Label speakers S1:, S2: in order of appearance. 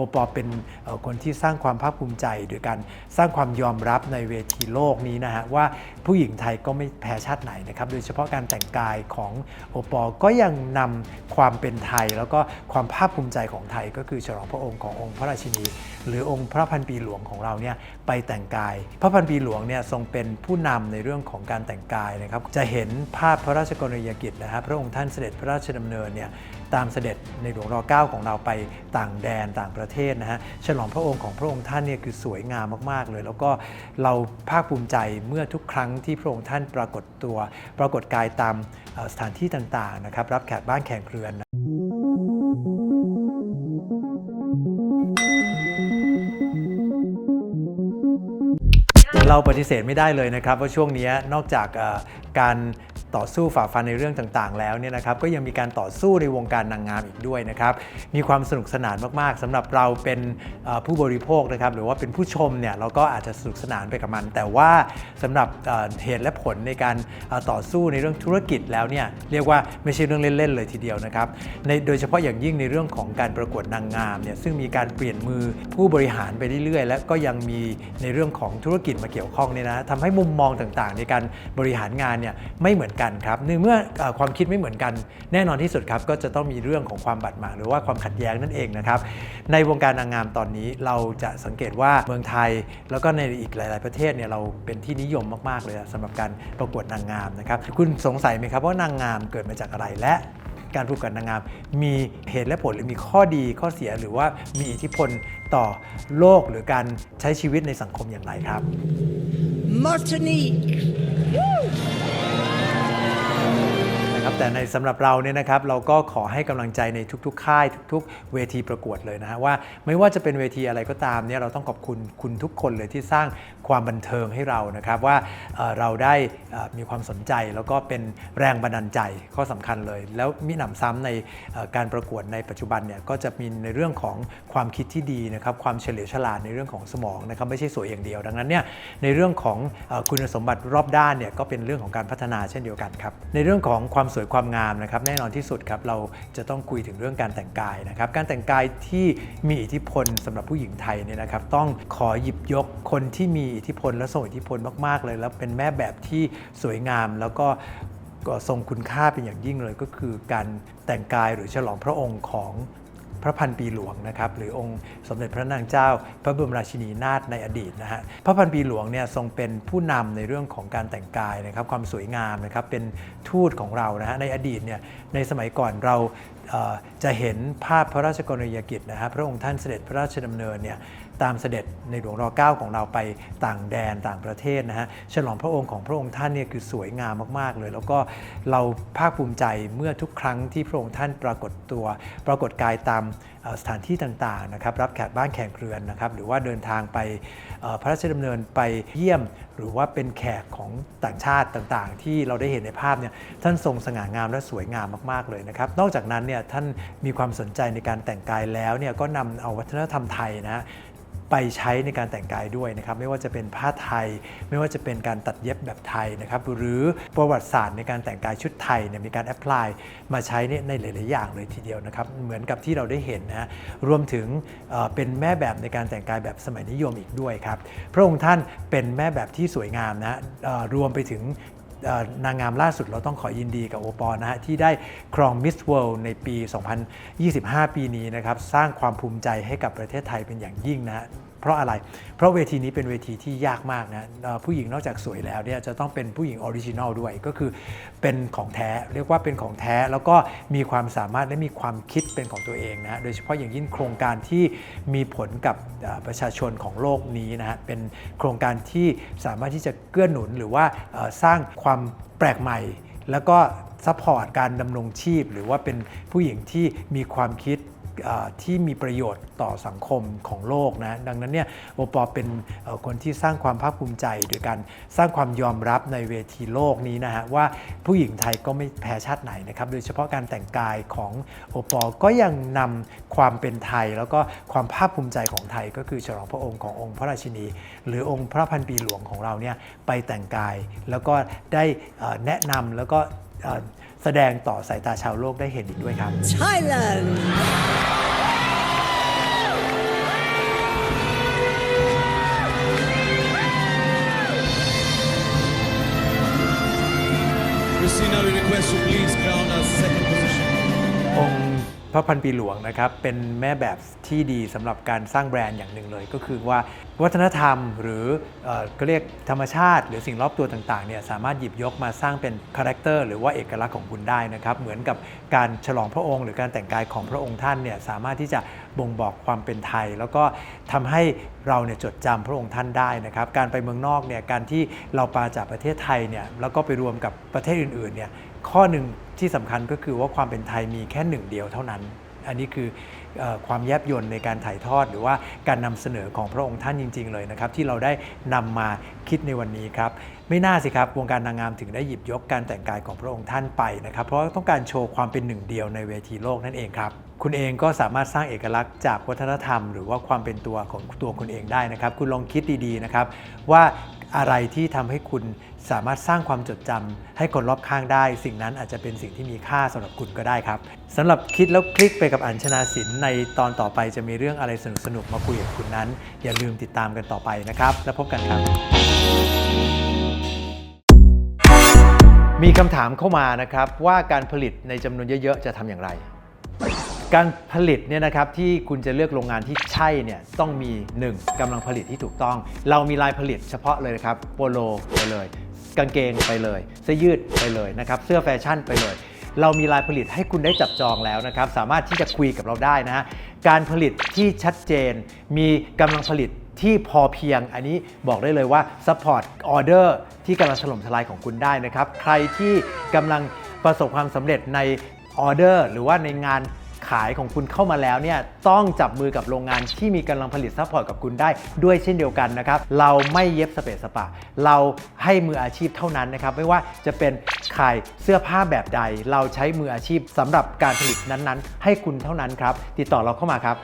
S1: โอปอเป็นคนที่สร้างความภาคภูมิใจ โดยการสร้างความยอมรับในเวทีโลกนี้นะฮะว่าผู้หญิงไทยก็ไม่แพ้ชาติไหนนะครับโดยเฉพาะการแต่งกายของโอปอก็ยังนำความเป็นไทย แล้วก็ความภาคภูมิใจของไทย ก็คือฉลองพระองค์ขององค์พระราชินี หรือองค์พระพันปีหลวงของเราเนี่ยไปแต่งกาย พระพันปีหลวงเนี่ยทรงเป็นผู้นำในเรื่องของการแต่งกายนะครับจะเห็นภาพพระราชกรณียกิจนะฮะพระองค์ท่านเสด็จพระราชดำเนินเนี่ย ตามเสด็จในหลวงร9ของเราไปต่างแดนต่างประเทศนะฮะฉลองพระองค์ของพระองค์ท่านเนี่ยคือสวยงามมาก ๆ เลย แล้วก็เราภาคภูมิใจเมื่อทุกครั้งที่พระองค์ท่านปรากฏตัว ปรากฏกายตามสถานที่ต่างๆนะครับรับแขกบ้านแขกเรือนเราปฏิเสธไม่ได้เลยนะครับว่าช่วงนี้นอกจากการ ต่อสู้ฝ่าฟันในเรื่องต่างๆ แล้วเนี่ยนะครับก็ยังมีการต่อสู้ในวงการนางงามอีกด้วยนะครับมีความสนุกสนานมากๆสำหรับเราเป็นผู้บริโภคนะครับหรือว่าเป็นผู้ชมเนี่ยเราก็อาจจะสนุกสนานไปกับมัน แต่ว่าสำหรับเหตุและผลในการต่อสู้ในเรื่องธุรกิจแล้วเนี่ยเรียกว่าไม่ใช่เรื่องเล่นๆเลยทีเดียวนะครับในโดยเฉพาะอย่างยิ่งในเรื่องของการประกวดนางงามเนี่ยซึ่งมีการเปลี่ยนมือผู้บริหารไปเรื่อยๆ และก็ยังมีในเรื่องของธุรกิจมาเกี่ยวข้องเนี่ยนะทำให้มุมมองต่างๆ ในการบริหารงานเนี่ยไม่เหมือนกันครับในเมื่อความคิดไม่เหมือนกัน แน่นอนที่สุดครับก็จะต้องมีเรื่องของความบาดหมางหรือว่าความขัดแย้งนั่นเองนะครับในวงการนางงามตอนนี้เราจะสังเกตว่าเมืองไทย แล้วก็ในอีกหลาย ๆ ประเทศเนี่ยเราเป็นที่นิยมมากๆเลยสำหรับการประกวดนางงามนะครับคุณสงสัยไหมครับว่านางงามเกิดมาจากอะไรและการประกวดนางงาม มีเหตุและผลหรือมีข้อดีข้อเสียหรือว่ามีอิทธิพลต่อโลกหรือการใช้ชีวิตในสังคมอย่างไรครับ
S2: Martinique.
S1: นะครับแต่ในสำหรับเราเนี่ยนะครับเราก็ขอให้กำลังใจในทุกๆ ค่าย ทุก ๆ เวทีประกวดเลยนะฮะว่าไม่ว่าจะเป็นเวทีอะไรก็ตามเนี่ยเราต้องขอบคุณคุณทุกคนเลยที่สร้างความบันเทิงให้เรานะครับว่าเราได้มีความสนใจแล้วก็เป็นแรงบันดาลใจข้อสำคัญเลย แล้วมีหนำซ้ำในการประกวดในปัจจุบันเนี่ยก็จะมีในเรื่องของความคิดที่ดีนะครับความเฉลียวฉลาดในเรื่องของสมองนะครับไม่ใช่สวยอย่างเดียว ดังนั้นเนี่ยในเรื่องของคุณสมบัติรอบด้านเนี่ยก็เป็นเรื่องของการพัฒนาเช่นเดียวกันครับในเรื่องของความสวยความงามนะครับแน่นอนที่สุดครับเราจะต้องคุยถึงเรื่องการแต่งกายนะครับการแต่งกายที่มีอิทธิพลสำหรับผู้หญิงไทยเนี่ยนะครับต้องขอหยิบยกคนที่มีอิทธิพลและทรงอิทธิพลมาก ๆ เลย แล้วเป็นแม่แบบที่สวยงามแล้วก็ก็ทรงคุณค่าเป็นอย่างยิ่งเลยก็คือการแต่งกายหรือฉลองพระองค์ของ พระพันปีหลวงนะครับหรือองค์สมเด็จพระนางเจ้า พระบรมราชินีนาถในอดีตนะฮะพระพันปีหลวงเนี่ยทรงเป็นผู้นำในเรื่องของการแต่งกายนะครับความสวยงามนะครับเป็นทูตของเรานะฮะในอดีตเนี่ยในสมัยก่อนเราจะเห็นภาพพระราชกรณียกิจนะฮะพระองค์ท่านเสด็จพระราชดำเนินเนี่ย ตามเสด็จในหลวงร9ของเราไปต่างแดนต่างประเทศนะฮะฉลองพระองค์ของพระองค์ท่านเนี่ยคือสวยงามมากๆเลย แล้วก็เราภาคภูมิใจเมื่อทุกครั้งที่พระองค์ท่านปรากฏตัว ปรากฏกายตามสถานที่ต่างๆนะครับรับแขกบ้านแขกเรือนนะครับหรือว่าเดินทางไปพระราชดำเนินไปเยี่ยม หรือว่าเป็นแขกของต่างชาติต่างๆ ที่เราได้เห็นในภาพเนี่ยท่านทรงสง่างามและสวยงามมากๆเลยนะครับนอกจากนั้นเนี่ยท่านมีความสนใจในการแต่งกายแล้วเนี่ยก็นำเอาวัฒนธรรมไทยนะฮะ ไปใช้ในการแต่งกายด้วยนะครับไม่ว่าจะเป็นผ้าไทย ไม่ว่าจะเป็นการตัดเย็บแบบไทยนะครับหรือประวัติศาสตร์ในการแต่งกายชุดไทยเนี่ยมีการแอพพลายมาใช้ในหลาย ๆ อย่างเลยทีเดียวนะครับเหมือนกับที่เราได้เห็นนะรวมถึงเป็นแม่แบบในการแต่งกายแบบสมัยนิยมอีกด้วยครับพระองค์ท่านเป็นแม่แบบที่สวยงามนะรวมไปถึง นางงามล่าสุดเราต้องขอยินดีกับโอปอลนะฮะที่ได้ครองมิสเวิลด์ในปี 2025 ปีนี้นะครับ สร้างความภูมิใจให้กับประเทศไทยเป็นอย่างยิ่งนะฮะ เพราะอะไร เพราะเวทีนี้เป็นเวทีที่ยากมากนะผู้หญิงนอกจากสวยแล้วเนี่ยจะต้องเป็นผู้หญิงออริจินอลด้วย ก็คือเป็นของแท้ เรียกว่าเป็นของแท้ แล้วก็มีความสามารถและมีความคิดเป็นของตัวเองนะโดยเฉพาะอย่างยิ่งโครงการที่มีผลกับประชาชนของโลกนี้นะฮะเป็นโครงการที่สามารถที่จะเกื้อหนุนหรือว่าสร้างความแปลกใหม่ แล้วก็ซัพพอร์ตการดำรงชีพ หรือว่าเป็นผู้หญิงที่มีความคิด ที่มีประโยชน์ต่อสังคมของโลกนะดังนั้นเนี่ยโอปอเป็นคนที่สร้างความภาคภูมิใจโดยการสร้างความยอมรับในเวทีโลกนี้นะฮะว่าผู้หญิงไทยก็ไม่แพ้ชาติไหนนะครับโดยเฉพาะการแต่งกายของโอปอก็ยังนำความเป็นไทย แล้วก็ความภาคภูมิใจของไทย ก็คือฉลองพระองค์ขององค์พระราชินี หรือองค์พระพันปีหลวงของเราเนี่ยไปแต่งกาย แล้วก็ได้แนะนำแล้วก็ แสดงต่อสายตาชาวโลกได้เห็นอีกด้วยครับ
S2: Thailand
S1: องค์ พระพันปีหลวงนะครับเป็นแม่แบบที่ดีสำหรับการสร้างแบรนด์อย่างหนึ่งเลย ก็คือว่าวัฒนธรรมหรือเออก็เรียกธรรมชาติ หรือสิ่งรอบตัวต่างๆเนี่ยสามารถหยิบยกมาสร้างเป็นคาแรคเตอร์หรือว่าเอกลักษณ์ของคุณได้นะครับเหมือนกับการฉลองพระองค์ หรือการแต่งกายของพระองค์ท่านเนี่ยสามารถที่จะบ่งบอกความเป็นไทย แล้วก็ทำให้เราเนี่ยจดจำพระองค์ท่านได้นะครับการไปเมืองนอกเนี่ยการที่เราปาจากประเทศไทยเนี่ยแล้วก็ไปรวมกับประเทศอื่นๆเนี่ย ข้อหนึ่งที่สำคัญก็คือว่าความเป็นไทยมีแค่หนึ่งเดียวเท่านั้น อันนี้คืออความแยบยลในการถ่ายทอดหรือว่าการนำเสนอของพระองค์ท่านจริง ๆ เลยนะครับ ที่เราได้นำมาคิดในวันนี้ครับ ไม่น่าสิครับวงการนางงามถึงได้หยิบยกการแต่งกายของพระองค์ท่านไปนะครับ เพราะต้องการโชว์ความเป็นหนึ่งเดียวในเวทีโลกนั่นเองครับคุณเองก็สามารถสร้างเอกลักษณ์จากวัฒนธรรม หรือว่าความเป็นตัวของตัวคุณเองได้นะครับ คุณลองคิดดีๆนะครับว่าอะไรที่ทำให้คุณ สามารถสร้างความจดจำให้คนรอบข้างได้ สิ่งนั้นอาจจะเป็นสิ่งที่มีค่าสำหรับคุณก็ได้ครับสำหรับคิดแล้วคลิกไปกับอัญชนาสินในตอนต่อไปจะมีเรื่องอะไรสนุกๆมาคุยกับคุณนั้น อย่าลืมติดตามกันต่อไปนะครับ แล้วพบกันครับมีคำถามเข้ามานะครับว่าการผลิตในจำนวนเยอะ ๆ จะทำอย่างไร การผลิตเนี่ยนะครับที่คุณจะเลือกโรงงานที่ใช่เนี่ยต้องมี 1. กำลังผลิตที่ถูกต้อง เรามีลายผลิตเฉพาะเลยนะครับโปโลไปเลย กางเกงไปเลย เสื้อยืดไปเลยนะครับ เสื้อแฟชั่นไปเลย เรามีลายผลิตให้คุณได้จับจองแล้วนะครับ สามารถที่จะคุยกับเราได้นะฮะ การผลิตที่ชัดเจน มีกำลังผลิตที่พอเพียง อันนี้บอกได้เลยว่า support order ที่กำลังถล่มทลายของคุณได้นะครับ ใครที่กำลังประสบความสำเร็จในออเดอร์ หรือว่าในงาน ขายของคุณเข้ามาแล้วเนี่ยต้องจับมือกับโรงงานที่มีกำลังผลิตซัพพอร์ตกับคุณได้ด้วยเช่นเดียวกันนะครับเราไม่เย็บสเปซสปะ เราให้มืออาชีพเท่านั้นนะครับไม่ว่าจะเป็นขายเสื้อผ้าแบบใด เราใช้มืออาชีพสำหรับการผลิตนั้นๆ ให้คุณเท่านั้นครับติดต่อเราเข้ามาครับ